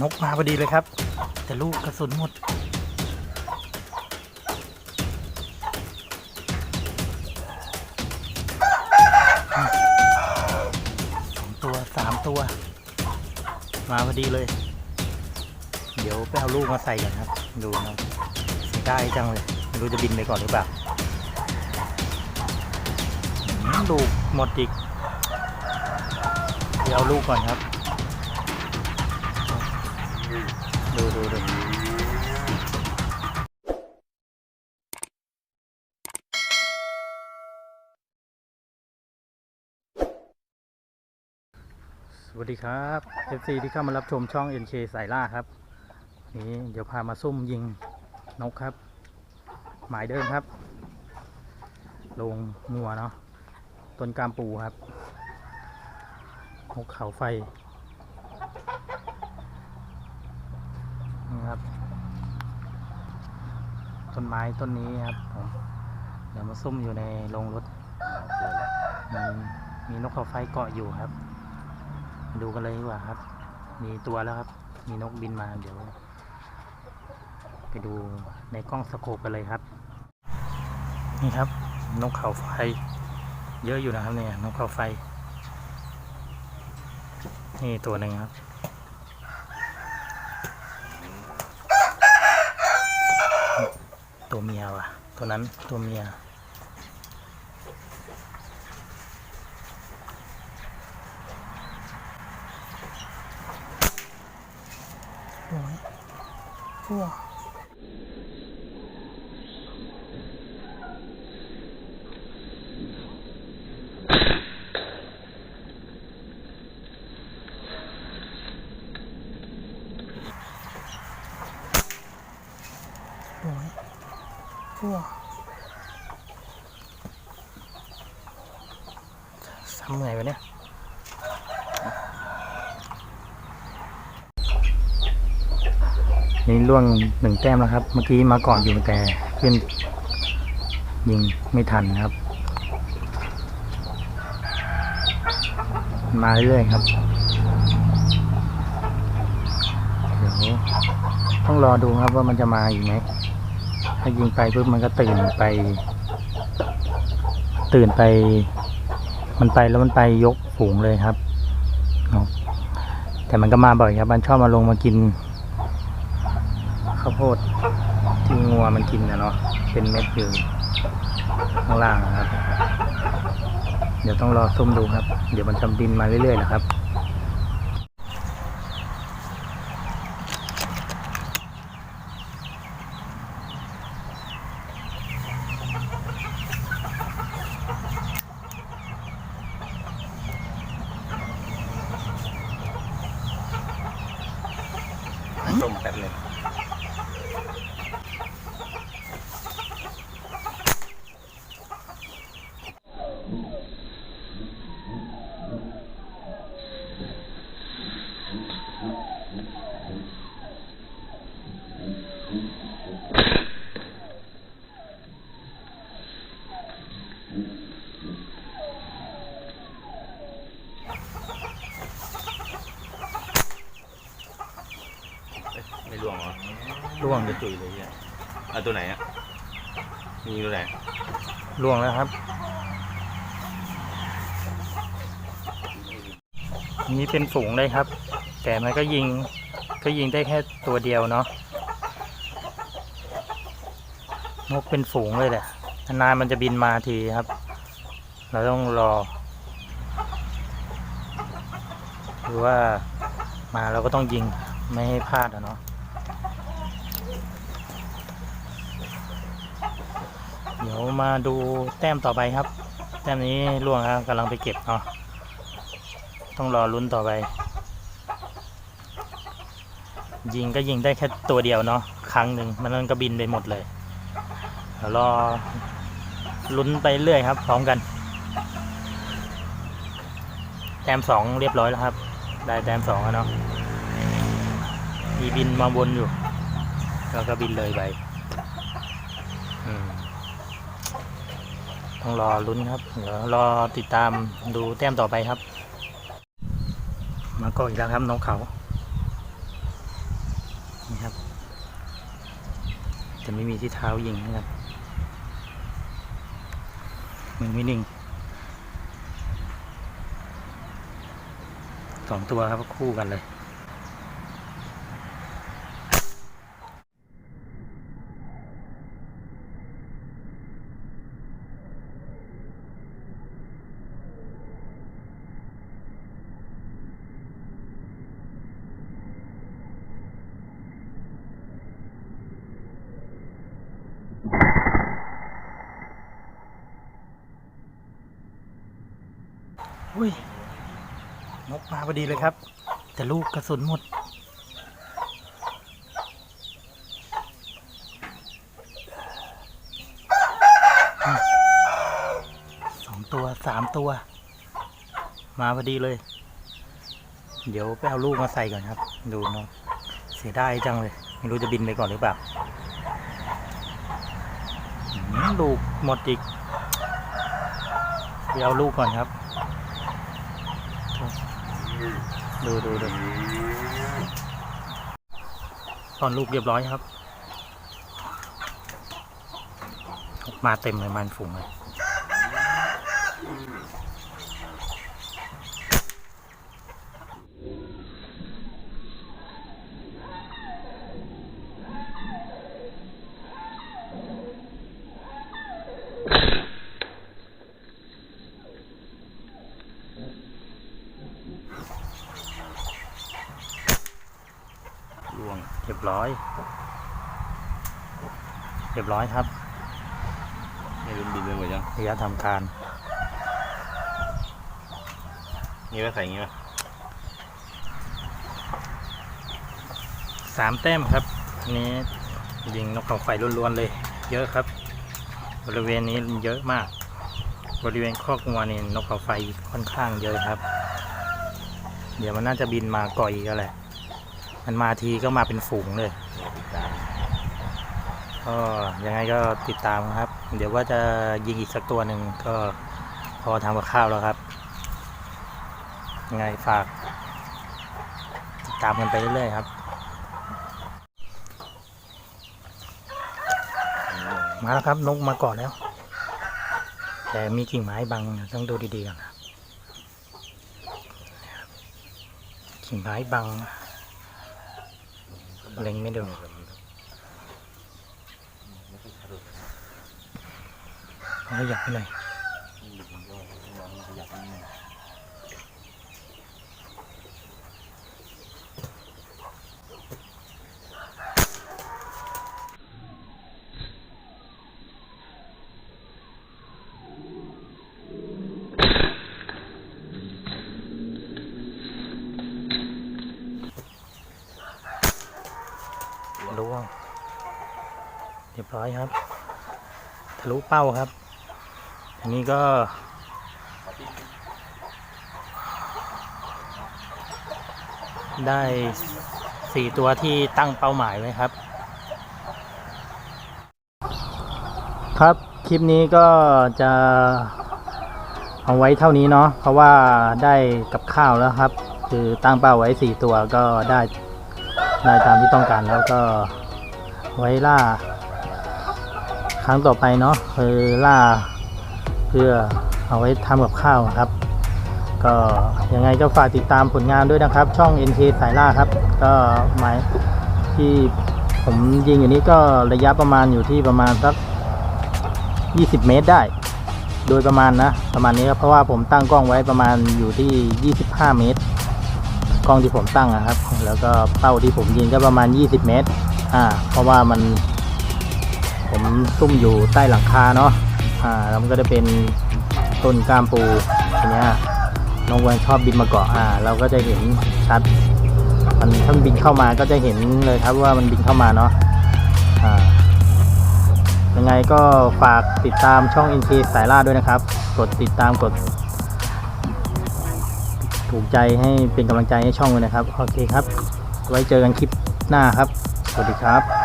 นกมาพอดีเลยครับ แต่ลูกกระสุนหมด สองตัวสามตัว มาพอดีเลย เดี๋ยวไปเอาลูกมาใส่กันครับ ดูนะเสียดายจังเลยไม่รู้จะบินไปก่อนหรือเปล่าลูกหมดอีก เดี๋ยวเอาลูกก่อนครับ ดูดูดูสวัสดีครับ FC ที่เข้ามารับชมช่อง NK สายล่าครับ นี่เดี๋ยวพามาซุ่มยิงนกครับ หมายเดิมครับลงงัวเนาะต้นกามปูครับนกเขาไฟ ครับ ต้นไม้ต้นนี้ครับผมเดี๋ยวมาซุ่มอยู่ในโรงรถมีมีนกเขาไฟเกาะอยู่ครับ ดูกันเลยดีกว่าครับ มีตัวแล้วครับ มีนกบินมาเดี๋ยว ไปดูในกล้องสโคปกันเลยครับ นี่ครับ นกเขาไฟ เยอะอยู่นะครับเนี่ยนกเขาไฟ นี่ตัวหนึ่งครับ ตัวเมียว่ะ ตัวนั้นตัวเมียโอ้ย โอ้ซ้ำไงวะเนี่ยนี่ล่วงหนึ่งแต้มแล้วครับ เมื่อกี้มาก่อนอยู่แต่ขึ้น ยิงไม่ทันครับ มาเรื่อยครับเดี๋ยวต้องรอดูครับว่ามันจะมาอีกไหม ถ้ายิงไปปุ๊บมันก็ตื่นไป ตื่นไป มันไปแล้วมันไปยกฝูงเลยครับเนาะแต่มันก็มาบ่อยครับ มันชอบมาลงมากินข้าวโพดที่งัวมันกินนะเนาะเป็นเม็ดอยู่ข้างล่างนะครับ เดี๋ยวต้องรอซุ่มดูครับ เดี๋ยวมันจะบินมาเรื่อยๆนะครับ ต้ ไม่ล่วงเหรอล่วงจะตุยเลยเนี่ยเอาตัวไหนอะมีตัวไหนล่วงแล้วครับ นี่เป็นฝูงเลยครับ แต่มันก็ยิงก็ยิงได้แค่ตัวเดียวเนาะนกเป็นฝูงเลยแหละนานๆมันจะบินมาทีครับ เราต้องรอหรือว่ามาเราก็ต้องยิงไม่ให้พลาดอะเนาะ เดี๋ยวมาดูแต้มต่อไปครับ แต้มนี้ล่วงแล้วกำลังไปเก็บเนาะต้องรอลุ้นต่อไป ยิงก็ยิงได้แค่ตัวเดียวเนาะครั้งหนึ่งมันนั่นก็บินไปหมดเลยเดี๋ยวรอลุ้นไปเรื่อยครับพร้อมกัน แต้มสองเรียบร้อยแล้วครับ ได้แต้มสองแล้วเนาะมีบินมาวนอยู่ แล้วก็บินเลยไป อืม ต้องรอลุ้นครับเดี๋ยวรอติดตามดูแต้มต่อไปครับ มาก็อีกแล้วครับนกเขานี่ครับจะไม่มีที่เท้ายิงนะครับมือไม่นิ่งสองตัวครับคู่กันเลย อุ้ยนกมาพอดีเลยครับ แต่ลูกกระสุนหมด สองตัวสามตัว มาพอดีเลย เดี๋ยวไปเอาลูกมาใส่ก่อนครับ ดูนกเสียดายจังเลย ไม่รู้จะบินไปก่อนหรือเปล่าลูกหมดอีกไปเอาลูกก่อนครับ ดูดูดูตอนลูกเรียบร้อยครับ มาเต็มเลยมันฝูงเลย ล่วง เรียบร้อย เรียบร้อยครับนี่รุ่นบินไปหมดยังระยะทำการนี่ไว้ใส่อย่างงี้ไหมสามแต้มครับอันนี้ยิงนกเขาไฟล้วนๆเลย เยอะครับ บริเวณนี้เยอะมาก บริเวณคอกงัวนี่นกเขาไฟค่อนข้างเยอะครับ เดี๋ยวมันน่าจะบินมาก่อยก็แหละ มันมาทีก็มาเป็นฝูงเลยก็ยังไงก็ติดตามครับ เดี๋ยวว่าจะยิงอีกสักตัวหนึ่งก็พอทำกับข้าวแล้วครับ ยังไงฝากติดตามกันไปเรื่อยๆครับ มาแล้วครับนกมาก่อนแล้ว แต่มีกิ่งไม้บังต้องดูดีๆก่อนนะกิ่งไม้บัง เล็งไม่ดูเอาขยับไปหน่อยล่วง เร้อยครับ ทะลุเป้าครับ อันนี้ก็ ได้สี่ตัวที่ตั้งเป้าหมายไว้ครับ ครับคลิปนี้ก็จะเอาไว้เท่านี้เนาะเพราะว่าได้กับข้าวแล้วครับ คือตั้งเป้าไว้สี่ตัวก็ได้ได้ตามที่ต้องการแล้วก็ไว้ล่า ครั้งต่อไปเนาะคือล่าเพื่อเอาไว้ทำกับข้าวครับ ก็ยังไงก็ฝากติดตามผลงานด้วยนะครับ ช่อง NK สายล่าครับ ก็หมายที่ผมยิงอยู่นี้ก็ระยะประมาณอยู่ที่ประมาณสัก 20 เมตรได้ โดยประมาณนะ ประมาณนี้ครับเพราะว่าผมตั้งกล้องไว้ประมาณอยู่ที่ 25 เมตร กล้องที่ผมตั้งนะครับ แล้วก็เป้าที่ผมยิงก็ประมาณ 20 เมตร อ่า เพราะว่ามัน ผมซุ่มอยู่ใต้หลังคาเนาะอ่าแล้วมันก็จะเป็นต้นกล้ามปูทีเนี้ยน้องวันชอบบินมาเกาะอ่า เราก็จะเห็นชัด มันถ้ามันบินเข้ามาก็จะเห็นเลยครับว่ามันบินเข้ามาเนาะอ่ายังไงก็ฝากติดตามช่อง NK สายล่าด้วยนะครับ กดติดตามกด ถูกใจให้เป็นกำลังใจให้ช่องเลยนะครับ โอเคครับ ไว้เจอกันคลิปหน้าครับ สวัสดีครับ